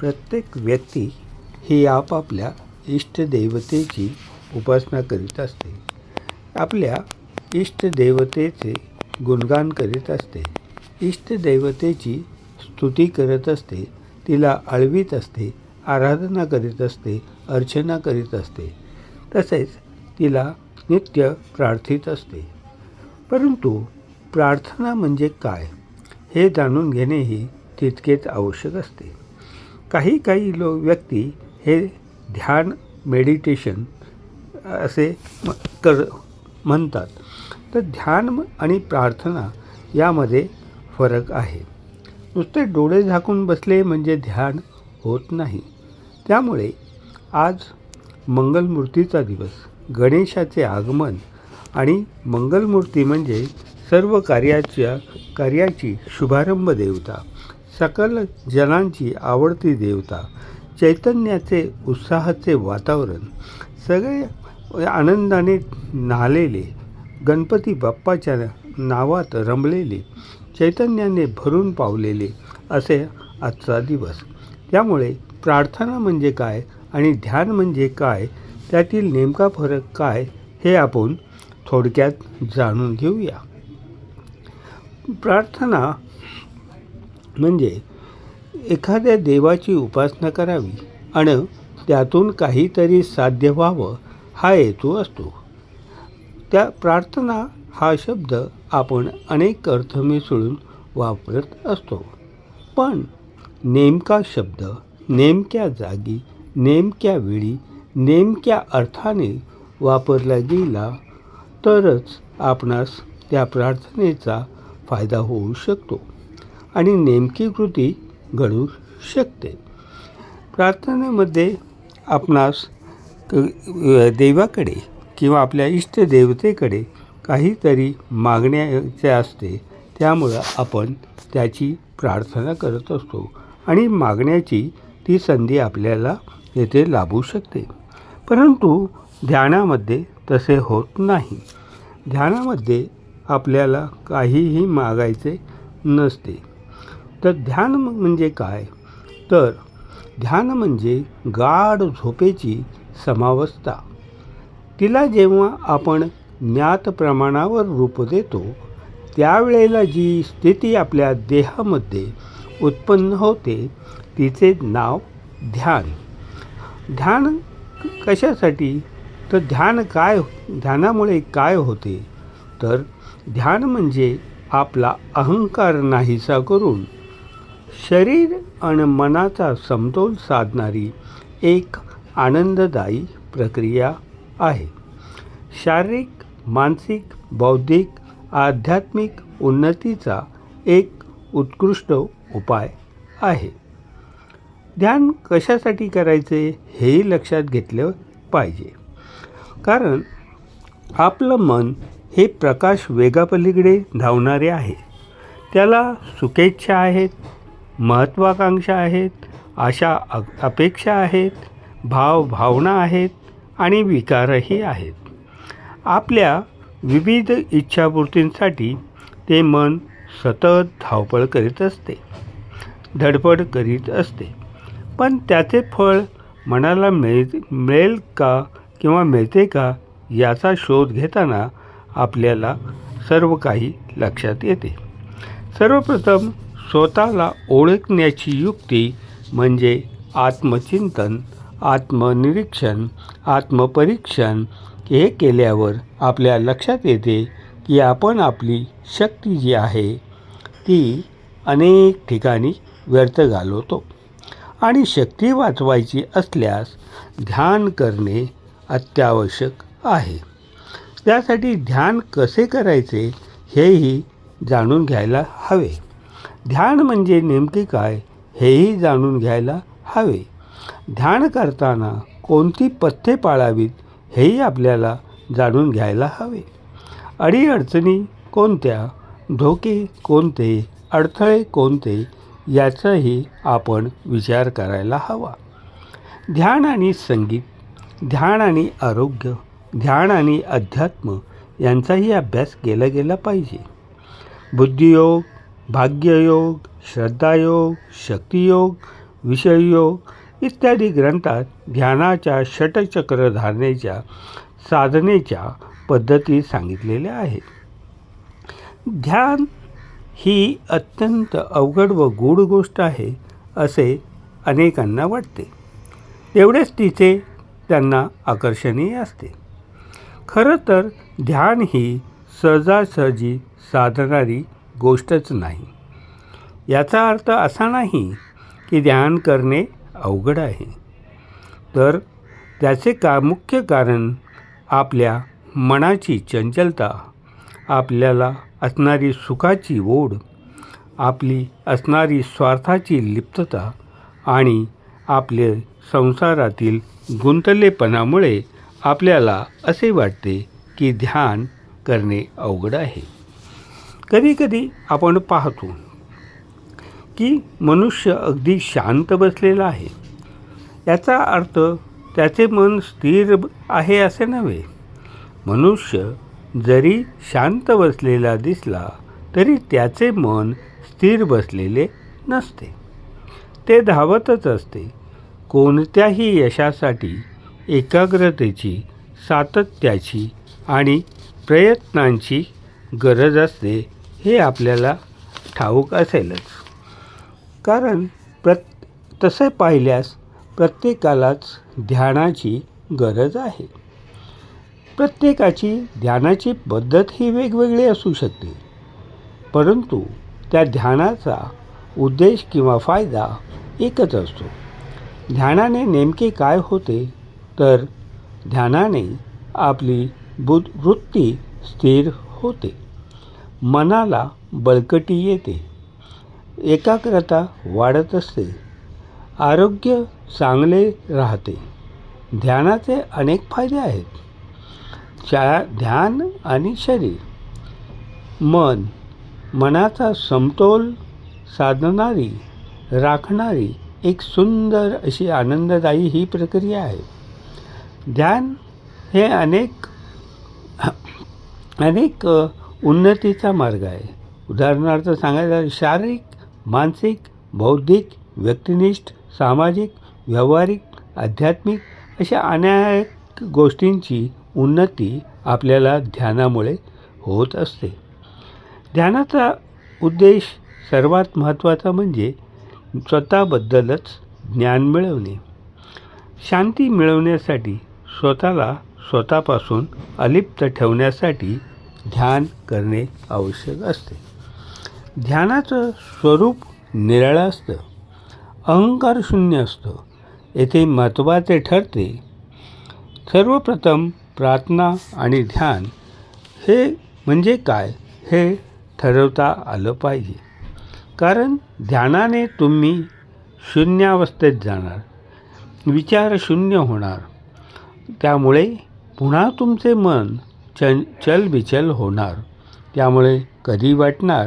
प्रत्येक व्यक्ती ही आपापल्या इष्टदेवतेची उपासना करीत असते. आपल्या इष्टदेवतेचे गुणगान करीत असते. इष्टदेवतेची स्तुती करत असते. तिला आळवीत असते आराधना करीत असते अर्चना करीत असते. तसेच तिला नित्य प्रार्थित असते. परंतु प्रार्थना म्हणजे काय हे जाणून घेणेही तितकेच आवश्यक असते. काही काही लो व्यक्ती हे ध्यान मेडिटेशन असे म कर म्हणतात. तर ध्यान आणि प्रार्थना यामध्ये फरक आहे. नुसते डोळे झाकून बसले म्हणजे ध्यान होत नाही. त्यामुळे आज मंगलमूर्तीचा दिवस गणेशाचे आगमन आणि मंगलमूर्ती म्हणजे सर्व कार्याच्या कार्याची शुभारंभ देवता. सकल जनांची आवडती देवता. चैतन्याचे उत्साहाचे वातावरण. सगळे आनंदाने न्हालेले. गणपती बाप्पाच्या नावात रमलेले. चैतन्याने भरून पावलेले असे आजचा दिवस. त्यामुळे प्रार्थना म्हणजे काय आणि ध्यान म्हणजे काय त्यातील नेमका फरक काय हे आपण थोडक्यात जाणून घेऊया. प्रार्थना म्हणजे एखाद्या देवाची उपासना करावी आणि त्यातून काहीतरी साध्य व्हावं हा हेतू असतो. त्या प्रार्थना हा शब्द आपण अनेक अर्थ मिसळून वापरत असतो. पण नेमका शब्द नेमक्या जागी नेमक्या वेळी नेमक्या अर्थाने वापरला गेला तरच आपणास त्या प्रार्थनेचा फायदा होऊ शकतो. आणि नेमकी कृती घडू शकते. प्रार्थनेमध्ये आपणास देवाकडे किंवा आपल्या इष्टदेवतेकडे काहीतरी मागण्याचे असते त्यामुळं आपण त्याची प्रार्थना करत असतो आणि मागण्याची ती संधी आपल्याला येथे लाभू शकते. परंतु ध्यानामध्ये तसे होत नाही. ध्यानामध्ये आपल्याला काहीही मागायचे नसते. तर ध्यान म्हणजे काय? तर ध्यान म्हणजे गाढ झोपेची समावस्था. तिला जेव्हा आपण ज्ञात प्रमाणावर रूप देतो त्यावेळेला जी स्थिती आपल्या देहामध्ये उत्पन्न होते तिचे नाव ध्यान. ध्यान कशासाठी? तर ध्यान काय हो- ध्यानामुळे काय होते? तर ध्यान म्हणजे आपला अहंकार नाहीसा करून शरीर आणि मनाचा समतोल साधणारी एक आनंददायी प्रक्रिया आहे. शारीरिक मानसिक बौद्धिक आध्यात्मिक उन्नतीचा एक उत्कृष्ट उपाय आहे. ध्यान कशासाठी करायचे हेही लक्षात घेतलं पाहिजे. कारण आपलं मन हे प्रकाश वेगापलीकडे धावणारे आहे. त्याला सुखेच्छा आहेत महत्त्वाकांक्षा आहेत आशा अ अपेक्षा आहेत भाव भावना आहेत आणि विकारही आहेत. आपल्या विविध इच्छापूर्तींसाठी ते मन सतत धावपळ करीत असते धडपड करीत असते. पण त्याचे फळ मनाला मिळ मिळेल का किंवा मिळते का याचा शोध घेताना आपल्याला सर्व काही लक्षात येते. सर्वप्रथम स्वतःला ओळखण्याची युक्ती म्हणजे आत्मचिंतन आत्मनिरीक्षण आत्मपरीक्षण हे केल्यावर आपल्या लक्षात येते की आपण आपली शक्ती जी आहे ती अनेक ठिकाणी व्यर्थ घालवतो. आणि शक्ती वाचवायची असल्यास ध्यान करणे अत्यावश्यक आहे. त्यासाठी ध्यान कसे करायचे हेही जाणून घ्यायला हवे. ध्यान म्हणजे नेमके काय हेही जाणून घ्यायला हवे. ध्यान करताना कोणती पथ्ये पाळावीत हेही आपल्याला जाणून घ्यायला हवे. अडीअडचणी कोणत्या धोके कोणते अडथळे कोणते याचाही आपण विचार करायला हवा. ध्यान आणि संगीत ध्यान आणि आरोग्य ध्यान आणि अध्यात्म यांचाही अभ्यास केला गेला पाहिजे. बुद्धियोग भाग्ययोग श्रद्धायोग शक्तियोग विषययोग इत्यादी ग्रंथात ध्यानाच्या षटचक्र धारणेच्या साधनेच्या पद्धती सांगितलेल्या आहेत. ध्यान ही अत्यंत अवघड व गूढ गोष्ट आहे असे अनेकांना वाटते. तेवढेच तिचे त्यांना आकर्षणीय असते. खरं तर ध्यान ही सहजासहजी साधणारी गोष्टच नाही. याचा अर्थ असा नाही की ध्यान करणे अवघड आहे. तर त्याचे का मुख्य कारण आपल्या मनाची चंचलता आपल्याला असणारी सुखाची ओढ आपली असणारी स्वार्थाची लिप्तता आणि आपले संसारातील गुंतलेपणामुळे आपल्याला असे वाटते की ध्यान करणे अवघड आहे. कधीकधी आपण पाहतो की मनुष्य अगदी शांत बसलेला आहे. याचा अर्थ त्याचे मन स्थिर आहे असे नव्हे. मनुष्य जरी शांत बसलेला दिसला तरी त्याचे मन स्थिर बसलेले नसते. ते धावतच असते. कोणत्याही यशासाठी एकाग्रतेची सातत्याची आणि प्रयत्नांची गरज असते. हे आपल्याला ठाऊक असेलच. कारण प्रत तसे पाहिल्यास प्रत्येकालाच ध्यानाची गरज आहे. प्रत्येकाची ध्यानाची पद्धत ही वेगवेगळी असू शकते. परंतु त्या ध्यानाचा उद्देश किंवा फायदा एकच असतो. ध्यानाने नेमके काय होते? तर ध्यानाने आपली बुद्ध वृत्ती स्थिर होते. मनाला बळकटी येते. एकाग्रता वाढत असते. आरोग्य चांगले राहते. ध्यानाचे अनेक फायदे आहेत. शा ध्यान आणि शरीर. मन मनाचा समतोल साधणारी राखणारी एक सुंदर अशी आनंददायी ही प्रक्रिया आहे. ध्यान हे अनेक अनेक उन्नतीचा मार्ग आहे. उदाहरणार्थ सांगायचं शारीरिक मानसिक बौद्धिक व्यक्तिनिष्ठ सामाजिक व्यावहारिक आध्यात्मिक अशा अनेक गोष्टींची उन्नती आपल्याला ध्यानामुळे होत असते. ध्यानाचा उद्देश सर्वात महत्त्वाचा म्हणजे स्वतःबद्दलच ज्ञान मिळवणे. शांती मिळवण्यासाठी स्वतःला स्वतःपासून अलिप्त ठेवण्यासाठी ध्यान करणे आवश्यक असते. ध्यानाचं स्वरूप निराळं असतं. अहंकार शून्य असतं. येथे महत्त्वाचे ठरते सर्वप्रथम प्रार्थना आणि ध्यान हे म्हणजे काय हे ठरवता आलं पाहिजे. कारण ध्यानाने तुम्ही शून्यावस्थेत जाणार विचार शून्य होणार. त्यामुळे पुन्हा तुमचे मन चल चलबिचल होणार. त्यामुळे कधी वाटणार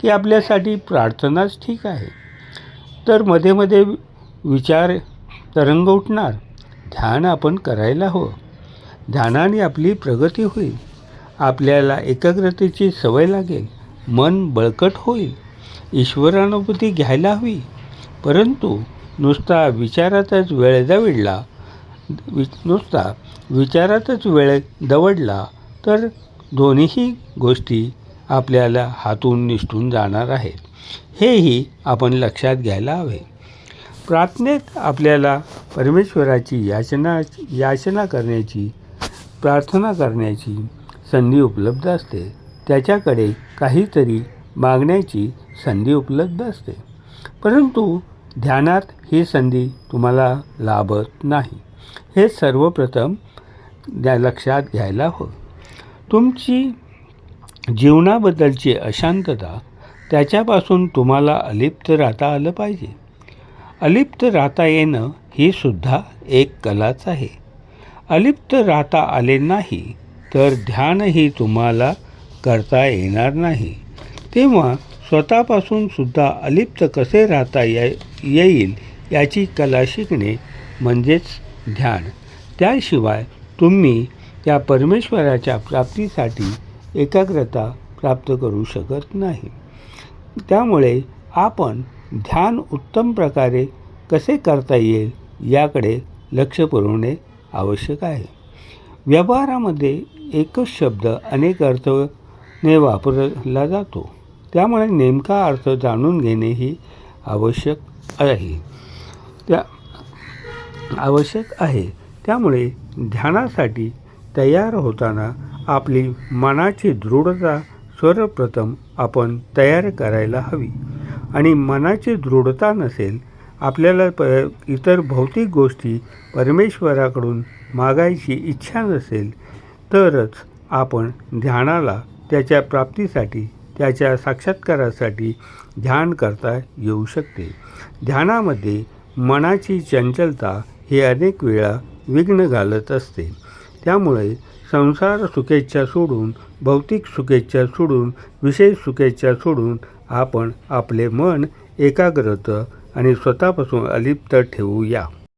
की आपल्यासाठी प्रार्थनाच ठीक आहे? तर मध्ये मध्ये विचार तरंग उठणार. ध्यान आपण करायला हवं. ध्यानाने आपली प्रगती होईल. आपल्याला एकाग्रतेची सवय लागेल. मन बळकट होईल. ईश्वरानुभूती घ्यायला हवी. परंतु नुसता विचारातच वेळ दविडला वि नुसता विचारातच वेळ दवडला तर दोन्हीही गोष्टी आपल्याला हातून निसटून जाणार आहेत. हेही आपण लक्षात घ्यायला हवे. प्रार्थनेत आपल्याला परमेश्वराची याचना याचना करण्याची प्रार्थना करण्याची संधी उपलब्ध असते. त्याच्याकडे काहीतरी मागण्याची संधी उपलब्ध असते. परंतु ध्यानात ही संधी तुम्हाला लाभत नाही. हे सर्वप्रथम लक्षात घ्यायला हवं. तुमची जीवनाबद्दलची अशांतता त्याच्यापासून तुम्हाला अलिप्त राहता आलं पाहिजे. अलिप्त राहता येणं ही सुद्धा एक कलाच आहे. अलिप्त राहता आले नाही तर ध्यानही तुम्हाला करता येणार नाही. तेव्हा स्वतःपासून सुद्धा अलिप्त कसे राहता ये येईल याची कला शिकणे म्हणजेच ध्यान. त्याशिवाय तुम्ही त्या परमेश्वराच्या प्राप्तीसाठी एकाग्रता प्राप्त करू शकत नाही. त्यामुळे आपण ध्यान उत्तम प्रकारे कसे करता येईल याकडे लक्ष पुरवणे आवश्यक आहे. व्यवहारामध्ये एकच शब्द अनेक अर्थने वापरला जातो. त्यामुळे नेमका अर्थ जाणून घेणेही आवश्यक आहे. त्या आवश्यक आहे. त्यामुळे ध्यानासाठी तयार होताना आपली मनाची दृढता सर्वप्रथम आपण तयार करायला हवी. आणि मनाची दृढता नसेल आपल्याला प इतर भौतिक गोष्टी परमेश्वराकडून मागायची इच्छा नसेल तरच आपण ध्यानाला त्याच्या प्राप्तीसाठी त्याच्या साक्षात्कारासाठी ध्यान करता येऊ शकते. ध्यानामध्ये मनाची चंचलता ही अनेक वेळा विघ्न घालत असते. त्यामुळे संसार सुखेच्छा सोडून भौतिक सुखेच्छा सोडून विशेष सुखेच्छा सोडून आपण आपले मन एकाग्रत आणि स्वतःपासून अलिप्त ठेवूया.